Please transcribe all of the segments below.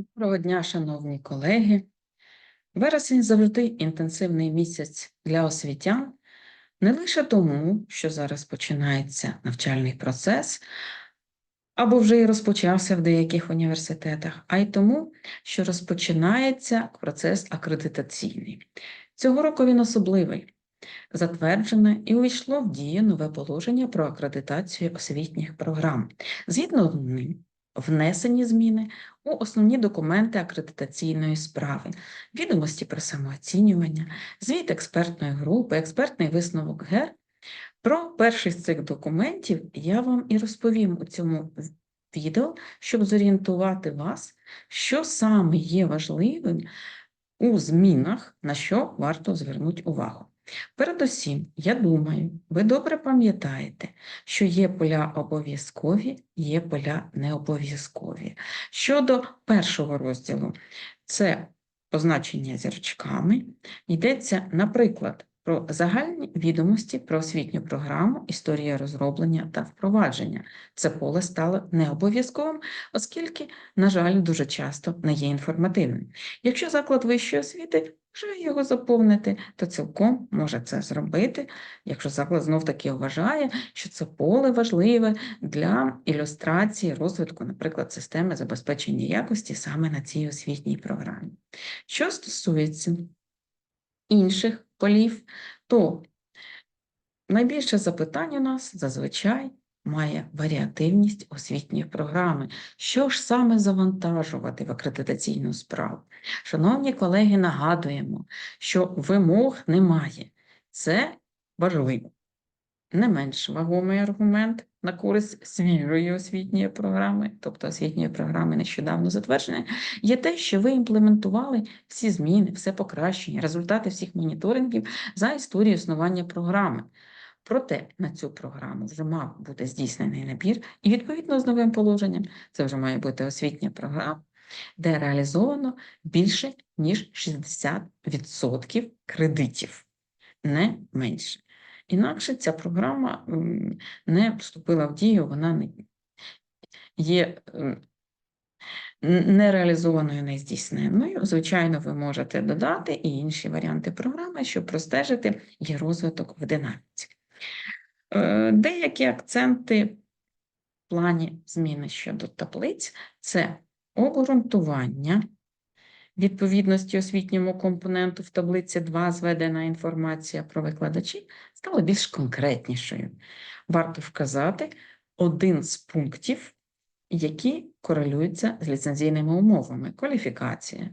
Доброго дня, шановні колеги. Вересень завжди інтенсивний місяць для освітян, не лише тому, що зараз починається навчальний процес, або вже і розпочався в деяких університетах, а й тому, що розпочинається процес акредитаційний. Цього року він особливий. Затверджене і увійшло в дію нове положення про акредитацію освітніх програм. Згідно з ним, внесені зміни у основні документи акредитаційної справи, відомості про самооцінювання, звіт експертної групи, експертний висновок ГЕР. Про перший з цих документів я вам і розповім у цьому відео, щоб зорієнтувати вас, що саме є важливим у змінах, на що варто звернути увагу. Передусім, я думаю, ви добре пам'ятаєте, що є поля обов'язкові, є поля необов'язкові. Щодо першого розділу, це позначення зірчками, йдеться, наприклад, про загальні відомості про освітню програму, історія розроблення та впровадження. Це поле стало необов'язковим, оскільки, на жаль, дуже часто не є інформативним. Якщо заклад вищої освіти вже його заповнити, то цілком може це зробити, якщо заклад знов таки вважає, що це поле важливе для ілюстрації розвитку, наприклад, системи забезпечення якості саме на цій освітній програмі. Що стосується інших полів, то найбільше запитань у нас зазвичай має варіативність освітньої програми. Що ж саме завантажувати в акредитаційну справу? Шановні колеги, нагадуємо, що вимог немає. Це важливо. Не менш вагомий аргумент на користь свіжої освітньої програми, тобто освітньої програми нещодавно затвердженої, є те, що ви імплементували всі зміни, все покращення, результати всіх моніторингів за історію існування програми. Проте на цю програму вже мав бути здійснений набір, і відповідно з новим положенням це вже має бути освітня програма, де реалізовано більше ніж 60% кредитів, не менше. Інакше ця програма не вступила в дію, вона не є нереалізованою, не здійсненною. Звичайно, ви можете додати і інші варіанти програми, щоб простежити її розвиток в динаміці. Е, деякі акценти в плані зміни щодо таблиць це обґрунтування відповідності освітньому компоненту в таблиці 2 зведена інформація про викладачів стала більш конкретнішою. Варто вказати один з пунктів, які корелюються з ліцензійними умовами: кваліфікація.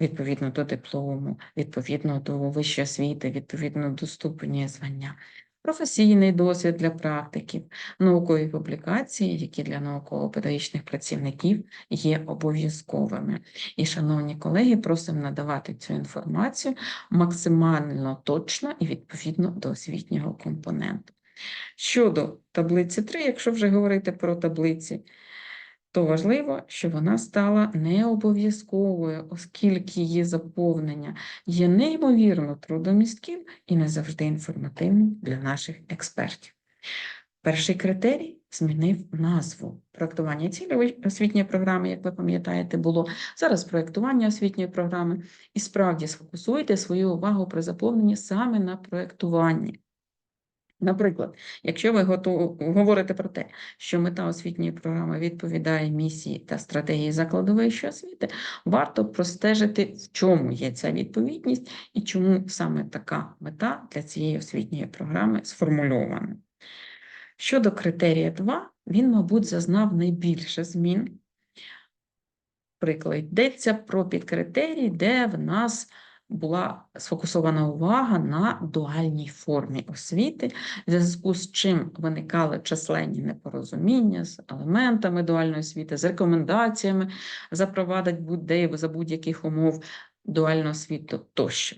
Відповідно до диплому, відповідно до вищої освіти, відповідно до ступені звання професійний досвід для практиків, наукові публікації, які для науково-педагогічних працівників є обов'язковими. І, шановні колеги, просимо надавати цю інформацію максимально точно і відповідно до освітнього компоненту. Щодо таблиці 3, якщо вже говорити про таблиці, то важливо, що вона стала необов'язковою, оскільки її заповнення є неймовірно трудомістким і не завжди інформативним для наших експертів. Перший критерій змінив назву. Проектування цілей освітньої програми, як ви пам'ятаєте, було зараз проєктування освітньої програми, і справді сфокусуйте свою увагу при заповненні саме на проєктуванні. Наприклад, якщо ви готов... говорите про те, що мета освітньої програми відповідає місії та стратегії закладу вищої освіти, варто простежити, в чому є ця відповідність і чому саме така мета для цієї освітньої програми сформульована. Щодо критерія 2, він, мабуть, зазнав найбільше змін. Приклад йдеться про підкритерій, де в нас була сфокусована увага на дуальній формі освіти, в зв'язку з чим виникали численні непорозуміння з елементами дуальної освіти, з рекомендаціями запровадити будь-де за будь-яких умов дуальну освіту тощо.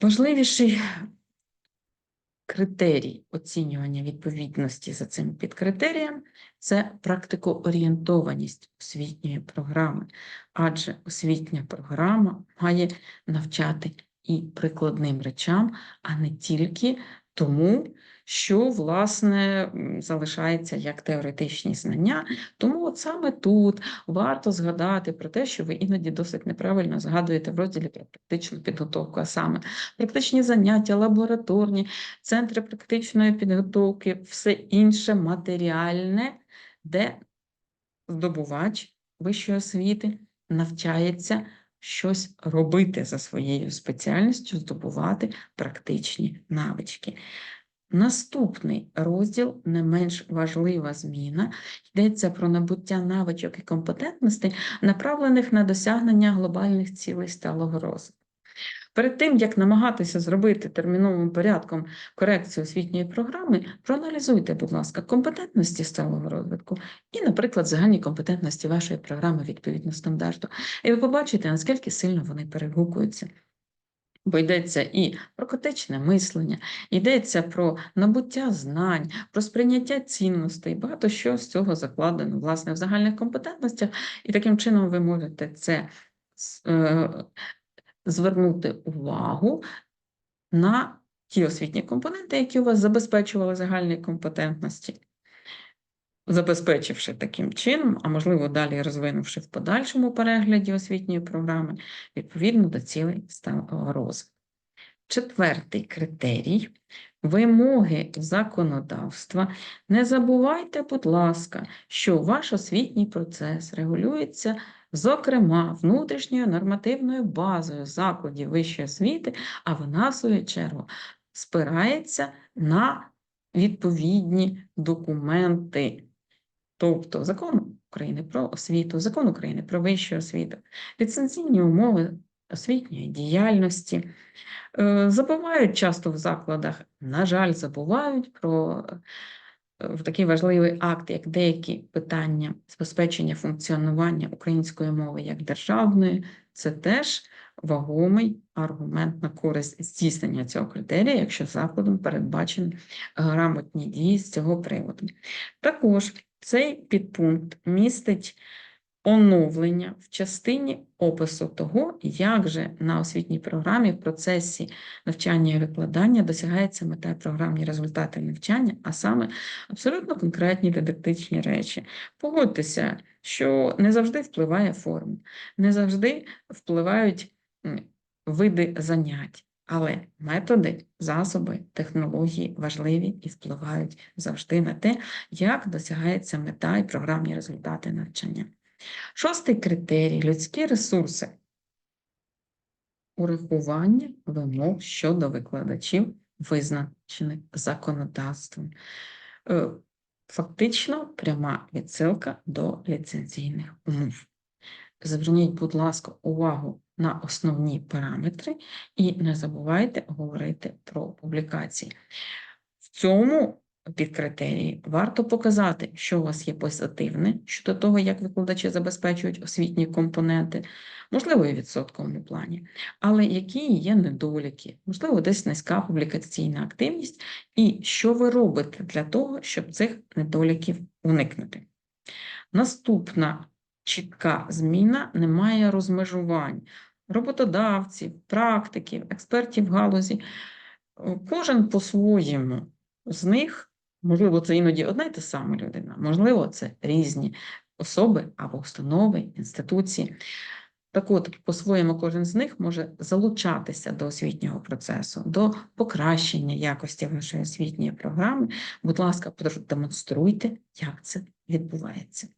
Важливіший критерій оцінювання відповідності за цим підкритерієм це практикоорієнтованість освітньої програми, адже освітня програма має навчати і прикладним речам, а не тільки тому, що власне залишається як теоретичні знання. Тому от саме тут варто згадати про те, що ви іноді досить неправильно згадуєте в розділі про практичну підготовку, а саме практичні заняття, лабораторні, центри практичної підготовки, все інше матеріальне, де здобувач вищої освіти навчається щось робити за своєю спеціальністю, здобувати практичні навички. Наступний розділ не менш важлива зміна. Йдеться про набуття навичок і компетентностей, направлених на досягнення глобальних цілей сталого розвитку. Перед тим, як намагатися зробити терміновим порядком корекцію освітньої програми, проаналізуйте, будь ласка, компетентності сталого розвитку і, наприклад, загальні компетентності вашої програми відповідно стандарту. І ви побачите, наскільки сильно вони перегукуються. Бо йдеться і про критичне мислення, йдеться про набуття знань, про сприйняття цінностей, багато що з цього закладено власне в загальних компетентностях, і таким чином ви можете це е, звернути увагу на ті освітні компоненти, які у вас забезпечували загальні компетентності, забезпечивши таким чином, а можливо далі розвинувши в подальшому перегляді освітньої програми відповідно до цілей розвитку. Четвертий критерій вимоги законодавства. Не забувайте, будь ласка, що ваш освітній процес регулюється, зокрема, внутрішньою нормативною базою закладів вищої освіти, а вона, в свою чергу, спирається на відповідні документи. Тобто закон України про освіту, закон України про вищу освіту, ліцензійні умови освітньої діяльності. Е, Забувають часто в закладах, на жаль, забувають про е, такий важливий акт, як деякі питання забезпечення функціонування української мови як державної. Це теж вагомий аргумент на користь здійснення цього критерія, якщо закладом передбачені грамотні дії з цього приводу. Також цей підпункт містить оновлення в частині опису того, як же на освітній програмі в процесі навчання і викладання досягається мета програмні результати навчання, а саме абсолютно конкретні дидактичні речі. Погодьтеся, що не завжди впливає форма, не завжди впливають види занять. Але методи, засоби, технології важливі і впливають завжди на те, як досягається мета і програмні результати навчання. Шостий критерій людські ресурси. Урахування вимог щодо викладачів, визначених законодавством. Е, Фактично пряма відсилка до ліцензійних умов. Зверніть, будь ласка, увагу на основні параметри і не забувайте говорити про публікації. В цьому підкритерії варто показати, що у вас є позитивне щодо того, як викладачі забезпечують освітні компоненти, можливо, і в відсотковому плані, але які є недоліки, можливо, десь низька публікаційна активність, і що ви робите для того, щоб цих недоліків уникнути. Наступна чітка зміна немає розмежувань роботодавців, практиків, експертів галузі. Кожен по-своєму з них, можливо, це іноді одна й та сама людина, можливо, це різні особи або установи, інституції. Так от, по-своєму, кожен з них може залучатися до освітнього процесу, до покращення якості вашої освітньої програми. Будь ласка, продемонструйте, як це відбувається.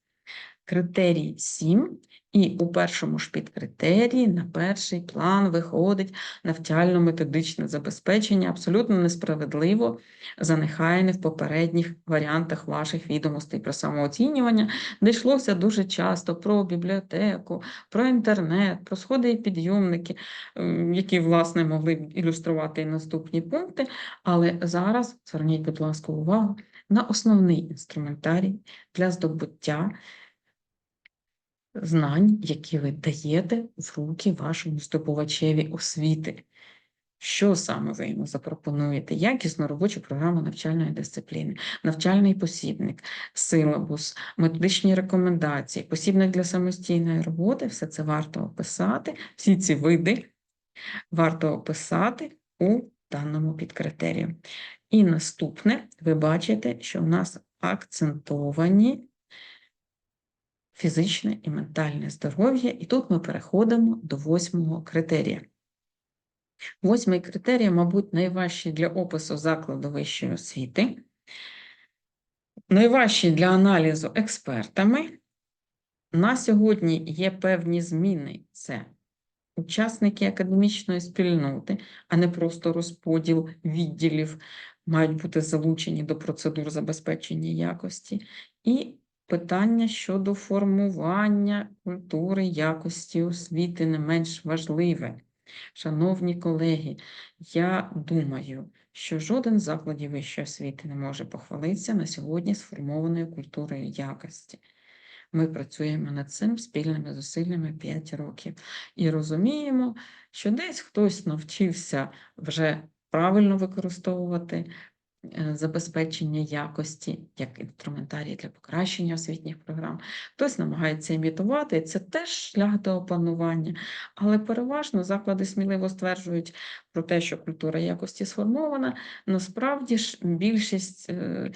Критерій 7, і у першому ж підкритерії на перший план виходить навчально-методичне забезпечення, абсолютно несправедливо занехаяне в попередніх варіантах ваших відомостей про самооцінювання, де йшлося дуже часто про бібліотеку, про інтернет, про сходи і підйомники, ем, які, власне, могли б ілюструвати наступні пункти. Але зараз зверніть, будь ласка, увагу на основний інструментарій для здобуття знань, які ви даєте в руки вашому здобувачеві освіти. Що саме ви йому запропонуєте? Якісну робочу програму навчальної дисципліни, навчальний посібник, силабус, методичні рекомендації, посібник для самостійної роботи, все це варто описати, всі ці види варто описати у даному підкритерію. І наступне, ви бачите, що в нас акцентовані фізичне і ментальне здоров'я, і тут ми переходимо до восьмого критерія. Восьмий критерій, мабуть, найважчий для опису закладу вищої освіти, найважчий для аналізу експертами. На сьогодні є певні зміни. Це учасники академічної спільноти, а не просто розподіл відділів, мають бути залучені до процедур забезпечення якості. І питання щодо формування культури якості освіти не менш важливе. Шановні колеги, я думаю, що жоден з закладів вищої освіти не може похвалитися на сьогодні сформованою культурою якості. Ми працюємо над цим спільними зусиллями 5 років і розуміємо, що десь хтось навчився вже правильно використовувати забезпечення якості як інструментарій для покращення освітніх програм, хтось намагається імітувати, це теж шлях до опанування, але переважно заклади сміливо стверджують про те, що культура якості сформована. Насправді ж більшість е,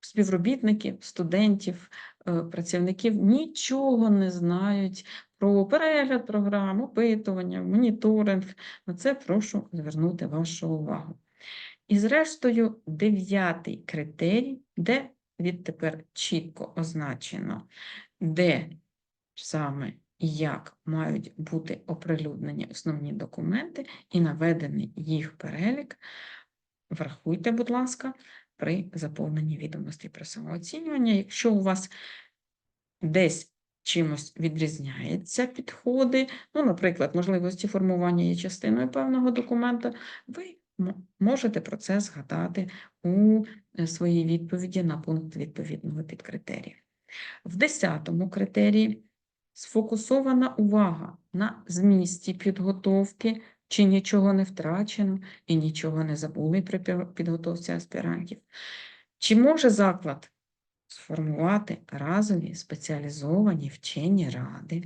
співробітників, студентів, е, працівників нічого не знають про перегляд програм, опитування, моніторинг. На це прошу звернути вашу увагу. І, зрештою, дев'ятий критерій, де відтепер чітко означено, де саме і як мають бути оприлюднені основні документи і наведений їх перелік. Врахуйте, будь ласка, при заповненні відомостей про самооцінювання. Якщо у вас десь чимось відрізняються підходи, ну, наприклад, можливості формування є частиною певного документа, ви можете про це згадати у е, своїй відповіді на пункт відповідного підкритерію. В десятому критерії сфокусована увага на змісті підготовки, чи нічого не втрачено і нічого не забули при підготовці аспірантів. Чи може заклад сформувати разові спеціалізовані вчені ради?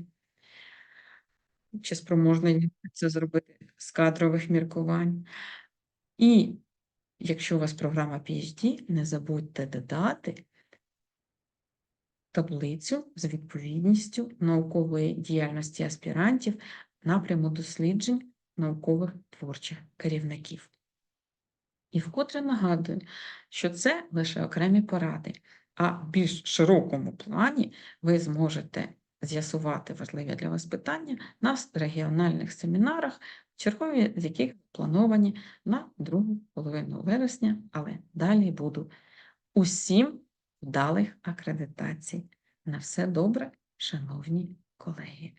Чи спроможний це зробити з кадрових міркувань? І якщо у вас програма PhD, не забудьте додати таблицю з відповідністю наукової діяльності аспірантів напряму досліджень наукових творчих керівників. І вкотре нагадую, що це лише окремі поради, а в більш широкому плані ви зможете з'ясувати важливі для вас питання на регіональних семінарах, чергові з яких плановані на другу половину вересня, але далі буду. Усім вдалих акредитацій. На все добре, шановні колеги.